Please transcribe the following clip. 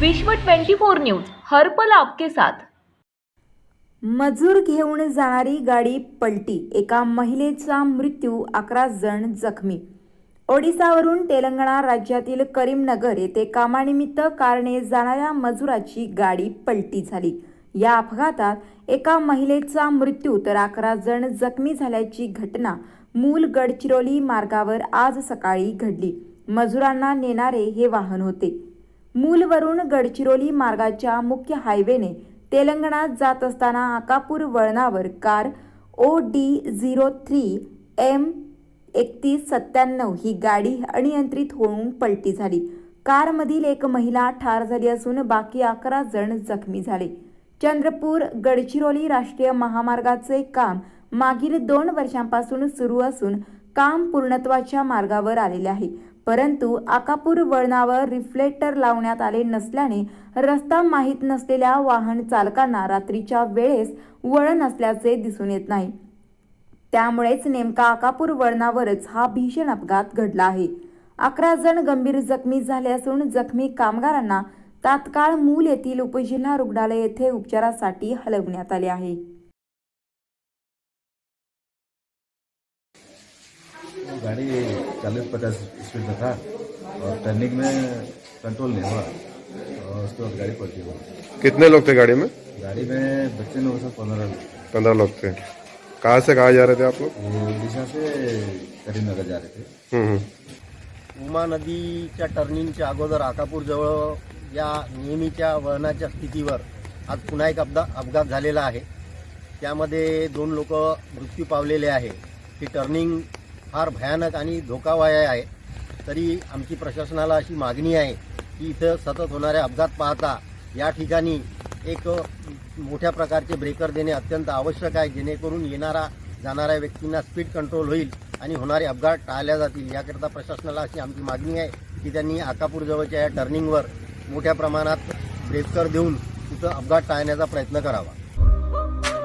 विश्व 24 न्यूज हर्पल आपके साथ. मजूर घेऊन जाणारी गाडी पलटी. एका महिलेचा मृत्यू अकरा जण जखमी. ओडिसावरून तेलंगणा राज्यातील करीमनगर येथे कामानिमित्त कारणे जाणाऱ्या मजुराची गाडी पलटी झाली. या अपघातात एका महिलेचा मृत्यू तर अकरा जण जखमी झाल्याची घटना मूल गडचिरोली मार्गावर आज सकाळी घडली. मजुरांना नेणारे हे वाहन होते. मूलवरून गडचिरोली मार्गाच्या मुख्य हायवेने तेलंगणात जात असताना आकापूर वळणावर car O D zero three M एकतीस सत्त्याण्णव ही गाडी अनियंत्रित होऊन पलटी झाली. कारमधील एक महिला ठार झाली असून बाकी अकरा जण जखमी झाले. चंद्रपूर गडचिरोली राष्ट्रीय महामार्गाचे काम मागील दोन वर्षांपासून सुरू असून काम पूर्णत्वाच्या मार्गावर आलेले आहे. परंतु आकापूर वळणावर रिफ्लेक्टर लावण्यात आले नसल्याने रस्ता माहीत नसलेल्या वाहन चालकांना रात्रीच्या वेळेस वळण असल्याचे दिसून येत नाही. त्यामुळेच नेमका आकापूर वळणावरच हा भीषण अपघात घडला आहे. अकरा जण गंभीर जखमी झाले असून जखमी कामगारांना तात्काळ मूल येथील उपजिल्हा रुग्णालय येथे उपचारासाठी हलवण्यात आले आहे. गाड़ी चालीस पचास स्पीड में था और टर्निंग में कंट्रोल नहीं हुआ और उसके बाद गाड़ी पलटी हुई कितने लोग थे गाड़ी में? गाड़ी में बच्चे लोग सब पंद्रह लोग। पंद्रह लोग थे। कहाँ से कहाँ जा रहे थे आप लोग? उड़ीसा से करीमनगर जा रहे थे। उमा नदीच्या टर्निंगच्या अगोदर आकापूरजवळ या नेहमीच्या वळणाच्या स्थितीवर आज पुन्हा एक अपघा अपघात झालेला आहे. त्यामध्ये दोन लोक मृत्यू पावलेले आहे. ही टर्निंग फार भयानक आणि धोकावाय आहे. तरी आमची प्रशासनाला अशी मागणी आहे की इथं सतत होणारे अपघात पाहता या ठिकाणी एक मोठ्या प्रकारचे ब्रेकर देणे अत्यंत आवश्यक आहे. जेणेकरून येणारा जाणाऱ्या व्यक्तींना स्पीड कंट्रोल होईल आणि होणारे अपघात टाळल्या जातील. याकरिता प्रशासनाला अशी आमची मागणी आहे की त्यांनी आकापूर जवळच्या या टर्निंगवर मोठ्या प्रमाणात ब्रेकर देऊन तिथं अपघात टाळण्याचा प्रयत्न करावा.